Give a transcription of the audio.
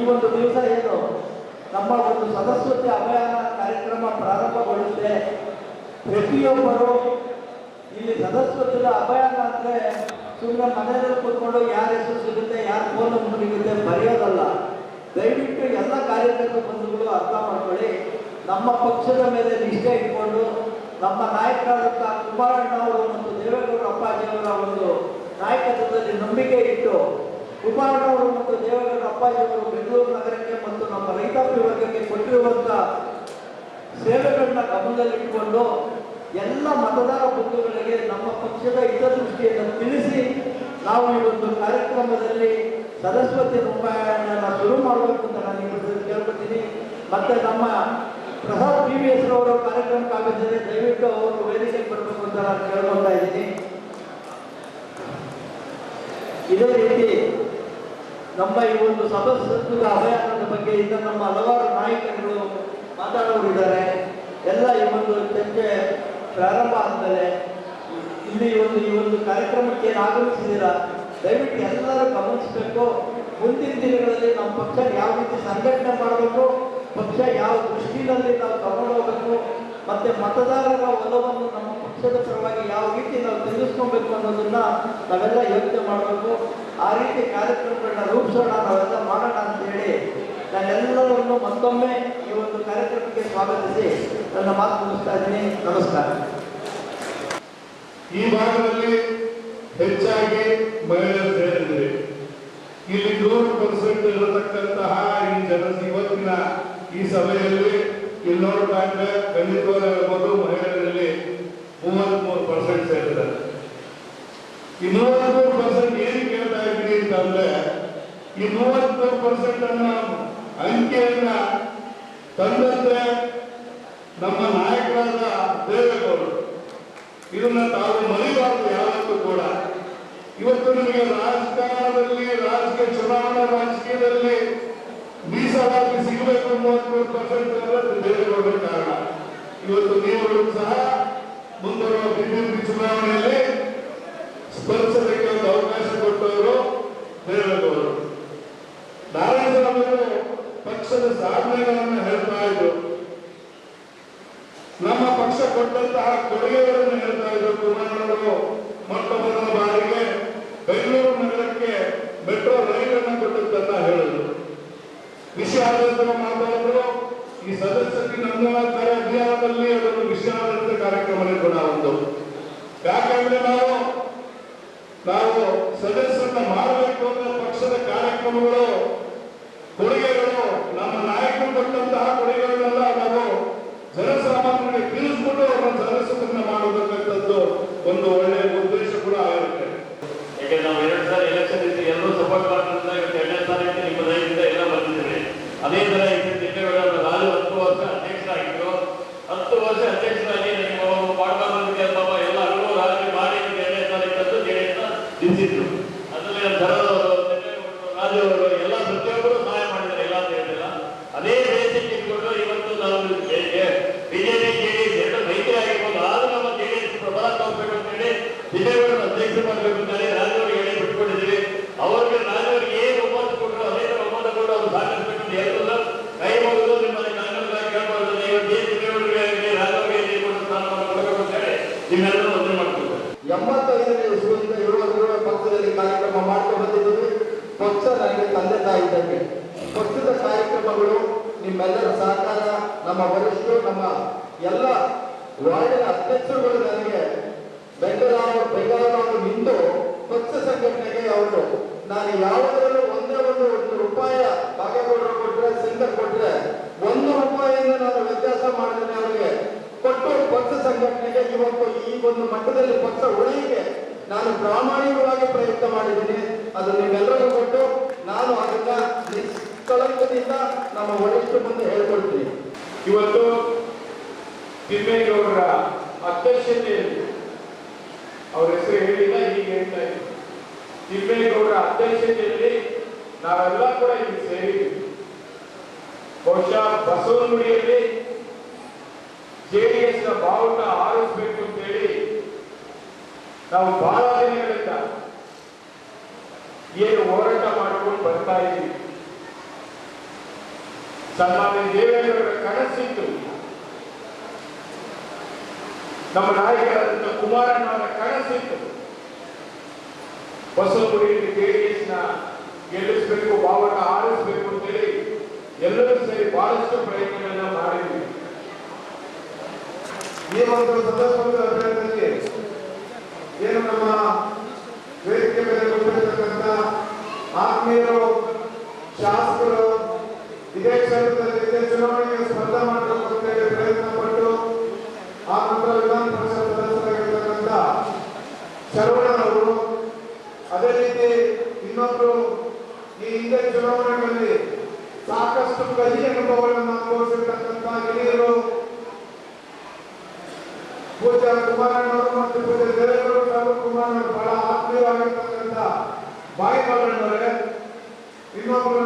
ಈ ಒಂದು ದಿವಸ ಏನು? ನಮ್ಮ ಒಂದು ಸದಸ್ಯತೆ ಅಭಿಯಾನ ಕಾರ್ಯಕ್ರಮ ಪ್ರಾರಂಭಗೊಳ್ಳುತ್ತೆ. ಪ್ರತಿಯೊಬ್ಬರು ಇಲ್ಲಿ ಸದಸ್ಯತ್ವದ ಅಭಿಯಾನ ಅಂದ್ರೆ ಸುಮ್ಮನೆ ಮನೆಯಲ್ಲಿ ಕೂತ್ಕೊಂಡು ಯಾರ ಹೆಸರು ಸಿಗುತ್ತೆ, ಯಾರ ಫೋನ್ ನಂಬರ್ ಸಿಗುತ್ತೆ ಬರೆಯೋದಲ್ಲ. ದಯವಿಟ್ಟು ಎಲ್ಲ ಕಾರ್ಯಕರ್ತ ಬಂಧುಗಳು ಅರ್ಥ ಮಾಡ್ಕೊಳ್ಳಿ. ನಮ್ಮ ಪಕ್ಷದ ಮೇಲೆ ನಿಷ್ಠೆ ಇಟ್ಕೊಂಡು ನಮ್ಮ ನಾಯಕರಾದಂಥ ಕುಮಾರಣ್ಣ ಅವರು ಮತ್ತು ದೇವೇಗೌಡ ಅಪ್ಪಾಜಿಯವರ ಒಂದು ನಾಯಕತ್ವದಲ್ಲಿ ನಂಬಿಕೆ ಇಟ್ಟು ಕುಮಾರಣ್ಣ ಅವರು ಮತ್ತು ದೇವೇಗೌಡ ಅಪ್ಪಾಜಿಯವರು ಬೆಂಗಳೂರು ನಗರಕ್ಕೆ ಮತ್ತು ನಮ್ಮ ರೈತಾಪಿ ವರ್ಗಕ್ಕೆ ಕೊಟ್ಟಿರುವಂಥ ಸೇವೆಗಳನ್ನ ಗಮನದಲ್ಲಿಟ್ಟುಕೊಂಡು ಎಲ್ಲ ಮತದಾರ ಬಂಧುಗಳಿಗೆ ನಮ್ಮ ಪಕ್ಷದ ಹಿತದೃಷ್ಟಿಯನ್ನು ತಿಳಿಸಿ ನಾವು ಈ ಒಂದು ಕಾರ್ಯಕ್ರಮದಲ್ಲಿ ಸರಸ್ವತಿ ರೂಪಾಯಣ ಶುರು ಮಾಡಬೇಕು ಅಂತ ನಾನು ನಿಮ್ಮಲ್ಲಿ ಕೇಳ್ಕೊತೀನಿ ಮತ್ತೆ ನಮ್ಮ ಪ್ರಸಾದ್ ಪಿ ವಿ ಎಸ್ ಅವರ ಕಾರ್ಯಕ್ರಮಕ್ಕೆ ಆಗಿದ್ದಾರೆ ದಯವಿಟ್ಟು ಅವರು ವೇದಿಕೆಗೆ ಬರಬೇಕು ಅಂತ ನಾನು ಕೇಳ್ಕೊತಾ ಇದ್ದೀನಿ. ಇದೇ ರೀತಿ ನಮ್ಮ ಈ ಒಂದು ಸದಸ್ಯತ್ವದ ಅಭಿಯಾನದ ಬಗ್ಗೆ ಇಂದ ನಮ್ಮ ಹಲವಾರು ನಾಯಕರುಗಳು ಮಾತಾಡೋರಿದ್ದಾರೆ. ಎಲ್ಲ ಈ ಒಂದು ಚರ್ಚೆ ಪ್ರಾರಂಭ ಆಗ್ತದೆ ಇಲ್ಲಿ ಒಂದು, ಈ ಒಂದು ಕಾರ್ಯಕ್ರಮಕ್ಕೆ ಆಗಮಿಸಿದ್ದೀರಾ? ದಯವಿಟ್ಟು ಎಲ್ಲರೂ ಗಮನಿಸಬೇಕು. ಮುಂದಿನ ದಿನಗಳಲ್ಲಿ ನಮ್ಮ ಪಕ್ಷ ಯಾವ ರೀತಿ ಸಂಘಟನೆ ಮಾಡಬೇಕು, ಪಕ್ಷ ಯಾವ ದೃಷ್ಟಿನಲ್ಲಿ ನಾವು ತಗೊಂಡು ಹೋಗ್ಬೇಕು, ಮತ್ತೆ ಮತದಾರರ ಒಲವನ್ನು ನಮ್ಮ ಪಕ್ಷದ ಪರವಾಗಿ ಯಾವ ರೀತಿ ನಾವು ತಿಳಿಸ್ಕೊಬೇಕು ಅನ್ನೋದನ್ನ ನಾವೆಲ್ಲ ಯೋಚನೆ ಮಾಡಬೇಕು. ಆ ರೀತಿ ಕಾರ್ಯಕ್ರಮಗಳನ್ನ ರೂಪಿಸೋಣ, ನಾವೆಲ್ಲ ಮಾಡೋಣ ಅಂತ ಹೇಳಿ ನಾನೆಲ್ಲರನ್ನು ಮತ್ತೊಮ್ಮೆ ಈ ಒಂದು ಕಾರ್ಯಕ್ರಮಕ್ಕೆ ಸ್ವಾಗತಿಸಿ ನನ್ನ ಮಾತು ಮುಗಿಸ್ತಾ ಇದ್ದೀನಿ. ನಮಸ್ಕಾರ. ಈ ಭಾಗದಲ್ಲಿ ಹೆಚ್ಚಾಗಿ ಮಹಿಳೆಯರು ಸೇರಿದ್ರಿ ಇಲ್ಲಿ ನೂರು ಪರ್ಸೆಂಟ್ ಇರತಕ್ಕಂತಹ ಈ ಜನ ಇವತ್ತಿನ ಈ ಸಭೆಯಲ್ಲಿ ಇಲ್ಲಿ ನೋಡ್ತಾ ಇದ್ರೆ ಖಂಡಿತವಾಗಿ ಹೇಳ್ಬೋದು, ಮಹಿಳೆಯರಲ್ಲಿ ಮೂವತ್ಮೂರು ಪರ್ಸೆಂಟ್ ಸೇರಿದ್ದಾರೆ. ಇನ್ನೂರ ಮೂರು ಪರ್ಸೆಂಟ್ ಏನು ಕೇಳ್ತಾ ಅಂತಂದ್ರೆ ಈ ಮೂವತ್ತು ಪರ್ಸೆಂಟ್ ಅನ್ನ ಅಂಕಿಯನ್ನ ತಂದಂತೆ ನಮ್ಮ ನಾಯಕರಾದ ದೇವೇಗೌಡರು. ಇದನ್ನ ತಾವು ಮರಿಬಾರದು ಯಾವತ್ತೂ ಕೂಡ. ಇವತ್ತು ನಿಮಗೆ ರಾಜಕಾರಣದಲ್ಲಿ, ರಾಜಕೀಯ ಚುನಾವಣಾ ರಾಜಕೀಯದಲ್ಲಿ ಮೀಸಲಾತಿ ಸಿಗಬೇಕು ಮೂವತ್ಮೂರು ಪರ್ಸೆಂಟ್ ದೇವೇಗೌಡರ ಕಾರಣ. ಇವತ್ತು ನೀವು ಸಹ ಮುಂಬರುವ ಬಿಜೆಪಿ ಚುನಾವಣೆಯಲ್ಲಿ ಸ್ಪರ್ಶಕ್ಕೆ ಒಂದು ಅವಕಾಶ ಕೊಟ್ಟವರು ದೇವೇಗೌಡರು ನಾರಾಯಣಸ್ವಾಮಿಗಳು ಪಕ್ಷದ ಸಾಧನೆಗಳನ್ನು ಹೇಳ್ತಾ ಇದ್ರು. ನಮ್ಮ ಪಕ್ಷ ಕೊಟ್ಟಂತಹ ಕೊಡುಗೆಗಳನ್ನು ಹೇಳ್ತಾ ಇದ್ರು ಕುಮಾರಣ್ಣವರು. ಮೊಟ್ಟ ಮೊದಲ ಬಾರಿಗೆ ಬೆಂಗಳೂರು ನಗರಕ್ಕೆ ಮೆಟ್ರೋ ರೈಲನ್ನು ಕೊಟ್ಟಂತ ಹೇಳಿದ್ರು. ವಿಷಯಾಧಾರಿತ ಮಾತಾಡಿದ್ರು ಈ ಸದಸ್ಯರಿಗೆ ನೋಂದಣಾಕಾರ ಅಭಿಯಾನದಲ್ಲಿ ಅದೊಂದು ವಿಷಯಾಧಾರಿತ ಕಾರ್ಯಕ್ರಮನೇ ಕೂಡ ಒಂದು. ಯಾಕಂದ್ರೆ ನಾವು ನಾವು ಸದಸ್ಯರನ್ನ ಮಾಡಬೇಕು ಅನ್ನೋ ಪಕ್ಷದ ಕಾರ್ಯಕ್ರಮಗಳು ಕೊಡುಗೆಗಳು ಕೊಡುಗೆಗಳನ್ನೆಲ್ಲ ನಾವು ಜನಸಾಮಾನ್ಯರಿಗೆ ಇಟ್ಕೊಂಡು ಇವತ್ತು ನಾವು ಬಿಜೆಪಿ ಜೆಡಿಎಸ್ ಎರಡು ಮೈತ್ರಿ ಆಗಿರ್ಬೋದು ಆದ್ರೂ ನಮ್ಮ ಜೆಡಿಎಸ್ ಪ್ರಬಲ ತಗೋಬೇಕು ಅಂತ ಹೇಳಿ ಬಿಜೆಪಿ ಅಧ್ಯಕ್ಷ ಮಾಡಬೇಕು ಅಂತ ಹೇಳಿ ರಾಜವರಿಗೆ ಹೇಳಿ ಬಿಟ್ಕೊಂಡಿದ್ದೀವಿ ಅವ್ರಿಗೆ ರಾಜವರಿಗೆ ಏನು ಒಮ್ಮತ ಕೊಟ್ಟರು ಅದೇ ಒಮ್ಮತ ಕೊಟ್ಟು ಅವ್ರು ಸಾಗಿಸ್ಬೇಕು ಅಂತ ಹೇಳಿದ್ರು ಕೈ ಮುಗಿದು ನಿಮ್ಮಲ್ಲಿ ಕಾಂಗ್ರೆಸ್ ಕೇಳ್ಬಾರ್ದು ಇವತ್ತು ಏನು ಬಿಜೆಪಿಗಳಿಗೆ ರಾಜವರಿಗೆ ಏನು ಕೊಟ್ಟು ಸ್ಥಾನವನ್ನು ಕೊಡಬೇಕು ಅಂತ ಹೇಳಿ ನಿಮ್ಮೆಲ್ಲರೂ ಮದುವೆ ಮಾಡ್ಕೊಳ್ತಾರೆ ಎಂಬತ್ತೈದನೇ ಪಕ್ಷದಲ್ಲಿ ಕಾರ್ಯಕ್ರಮ ಮಾಡ್ಕೊಂಡು ಬಂದಿದ್ದೀವಿ. ಪಕ್ಷ ನನಗೆ ತಂದೆ ತಾಯಿ ಪಕ್ಷದ ಕಾರ್ಯಕ್ರಮಗಳು ನಿಮ್ಮೆಲ್ಲರ ಸಹಕಾರ, ನಮ್ಮ ವರಿಷ್ಠರು, ನಮ್ಮ ಎಲ್ಲ ವಾರ್ಡಿನ ಅಧ್ಯಕ್ಷರುಗಳು ನನಗೆ ಬೆಂಗಳೂರು ಬೆಂಗಳೂರು ನಿಂತು ಪಕ್ಷ ಸಂಘಟನೆಗೆ ಅವರು ನಾನು ಯಾವುದರಲ್ಲೂ ಒಂದೇ ಒಂದು ಒಂದು ರೂಪಾಯ ಭಾಗಗೌಡರು ಕೊಟ್ಟರೆ ಸಿಂಗರ್ ಕೊಟ್ಟರೆ ಒಂದು ರೂಪಾಯಿಯಿಂದ ನಾನು ವ್ಯತ್ಯಾಸ ಮಾಡಿದ್ರೆ ಅವರಿಗೆ ಕೊಟ್ಟು ಪಕ್ಷ ಸಂಘಟನೆಗೆ ಇವತ್ತು ಈ ಒಂದು ಮಟ್ಟದಲ್ಲಿ ಪಕ್ಷ ಉಳಿಯಕ್ಕೆ ನಾನು ಪ್ರಾಮಾಣಿಕವಾಗಿ ಪ್ರಯತ್ನ ಮಾಡಿದ್ದೀನಿ. ಅದು ನಿಮ್ಮೆಲ್ಲರಿಗೂ ಕೊಟ್ಟು ನಾನು ಅದನ್ನ ನಿಷ್ಕಳಂಕದಿಂದ ನಮ್ಮ ವರಿಷ್ಠ ಮುಂದೆ ಹೇಳ್ಕೊಡ್ತೀನಿ. ಇವತ್ತು ತಿಮ್ಮೇಗೌಡರ ಅಧ್ಯಕ್ಷತೆಯಲ್ಲಿ ಅವ್ರ ಹೆಸರು ಹೇಳಿಲ್ಲ ಈಗ ಹೇಳ್ತಾ ಇದ್ದೀನಿ ತಿಮ್ಮೇಗೌಡರ ಅಧ್ಯಕ್ಷತೆಯಲ್ಲಿ ನಾವೆಲ್ಲ ಕೂಡ ಇಲ್ಲಿ ಸೇರಿದ್ದೀವಿ ಬಹುಶಃ ಬಸವನಗುಡಿಯಲ್ಲಿ ಜೆಡಿಎಸ್ನ ಬಾವುಟ ಆರಿಸಬೇಕು ಅಂತ ಹೇಳಿ ನಾವು ಬಹಳ ದಿನಗಳಿಂದ ಏನು ಹೋರಾಟ ಮಾಡಿಕೊಂಡು ಸನ್ಮಾನ್ಯ ದೇವೇಗೌಡರ ಕನಸಿತ್ತು. ನಮ್ಮ ನಾಯಕರಾದಂಥ ಕುಮಾರಣ್ಣವರ ಕನಸಿತ್ತು. ಹೊಸಗುಡಿಯಲ್ಲಿ ಜೆಡಿಎಸ್ನ ಗೆಲ್ಲಿಸಬೇಕು, ಬಾವಟ ಆರಿಸಬೇಕು ಅಂತೇಳಿ ಎಲ್ಲರೂ ಸೇರಿ ಬಹಳಷ್ಟು ಪ್ರಯತ್ನಗಳನ್ನ ಮಾಡಿದ್ವಿ. ಈ ಒಂದು ಸಂದರ್ಭದ ಅಭಿಯಾನದಲ್ಲಿ ಏನು ನಮ್ಮ ವೇದಿಕೆ ಮೇಲೆ ಆತ್ಮೀಯರು, ಶಾಸಕರು ಇದೇ ಕ್ಷೇತ್ರದಲ್ಲಿ ಇದೇ ಚುನಾವಣೆಗೆ ಸ್ಪರ್ಧೆ ಮಾಡಬೇಕು ಪ್ರಯತ್ನ ಪಟ್ಟು ಆ ನಂತರ ವಿಧಾನ ಪರಿಷತ್ ಸದಸ್ಯರಾಗಿರ್ತಕ್ಕಂಥ ಶರವಣನವರು ಅದೇ ರೀತಿ ಇನ್ನೊಬ್ಬರು ಈ ಹಿಂದೆ ಚುನಾವಣೆಗಳಲ್ಲಿ ಸಾಕಷ್ಟು ಕಹಿ ಅನುಭವಗಳನ್ನು ಅನುಭವಿಸಿರ್ತಕ್ಕಂಥ ಹಿರಿಯರು ಪೂಜ್ಯ ಕುಮಾರಣ್ಣವರು ಮತ್ತು ಪೂಜ್ಯ ದೇವೇಗೌಡ ಹಾಗೂ ಕುಮಾರಣ್ಣವರು ಬಹಳ ಆತ್ಮೀಯವಾಗಿರ್ತಕ್ಕಂಥ ಬಾಯಿ ಬಾಳಣ್ಣವರೇ ಇನ್ನೊಬ್ಬರು